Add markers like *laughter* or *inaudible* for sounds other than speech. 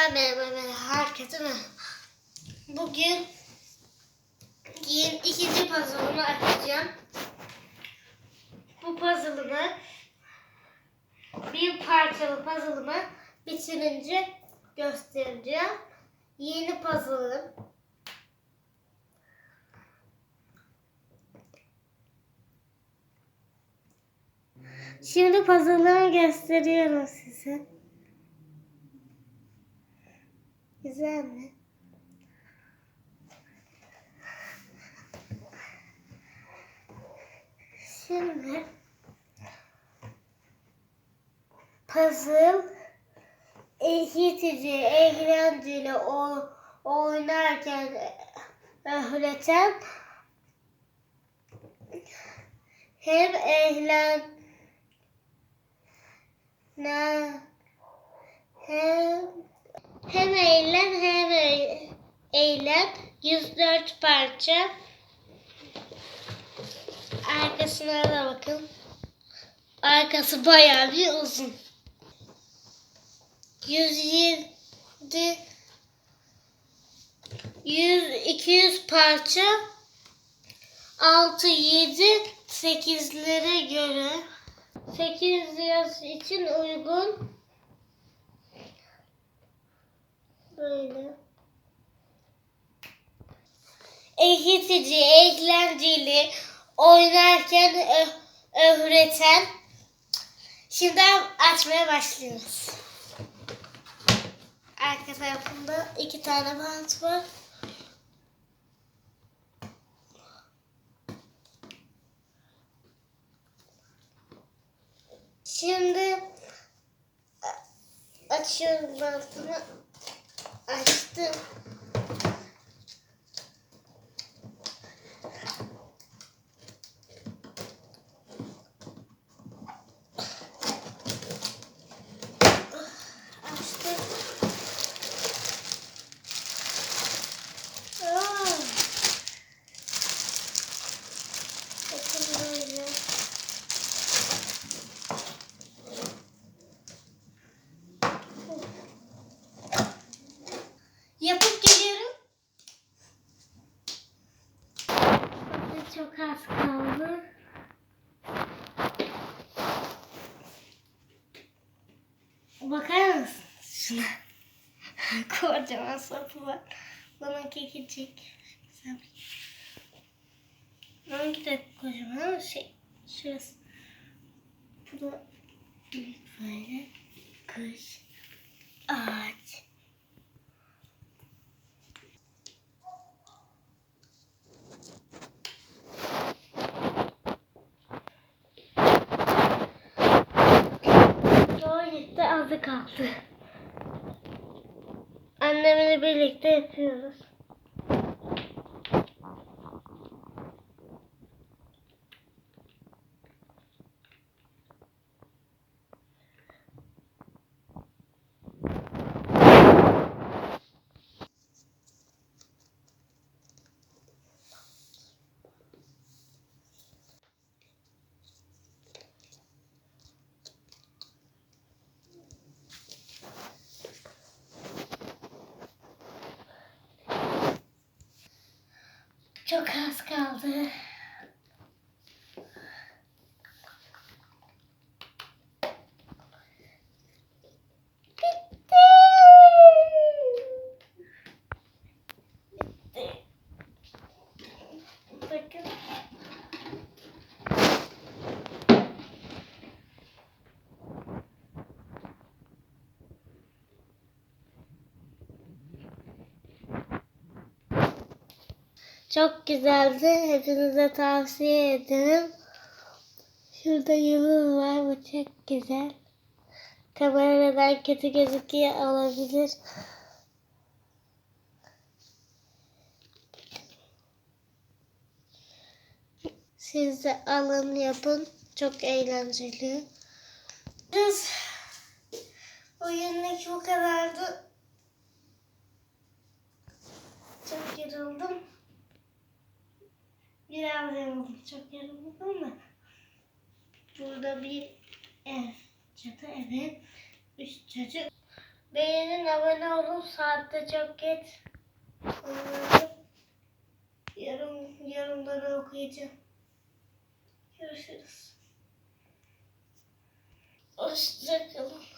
Merhaba herkese. Bugün ikinci puzzle'ımı açacağım. Bu puzzle'ımı bir parçalı puzzle'ımı bitirince göstereceğim. Yeni puzzle'ım. Şimdi puzzle'ımı gösteriyorum size. Güzel mi? Şimdi puzzle eğitici, eğlenceli o, oynarken öğreten hem eğlen ne hem hem eğlen hem eğlen 104 parça. Arkasına da bakın. Arkası bayağı bir uzun. 107 100 200 parça 6 7 8'lere göre 8 yaş için uygun Böyle. Eğitici, eğlenceli, oynarken öğreten. Şimdi açmaya başlıyoruz. Arka tarafında iki tane bant var. Şimdi açıyorum bantını. Açtım. Açtım. Aa. Bakın böyle. Yapıp geliyorum. Bakın çok az kaldı. Bakar mısın şuna? *laughs* Kocaman sapı var. Bana bir- Onunki de kocaman ama şey şurası. Bu da böyle. Kış. Kaldı. Annemle birlikte yapıyoruz. Çok az kaldı. Bitti. Çok güzeldi. Hepinize tavsiye ederim. Şurada yıldız var. Bu çok güzel. Kameradan kötü gözüküyor olabilir. Siz de alın yapın. Çok eğlenceli. Biraz oyunluk bu kadardı. Çok yoruldum. Biraz yoruldum. Çok yoruldum ama burada bir ev, çatı evi, üç çocuk Beğenin, abone olun. Saatte çok geç. Umarım Yarın, yorumları okuyacağım. Görüşürüz. Hoşçakalın.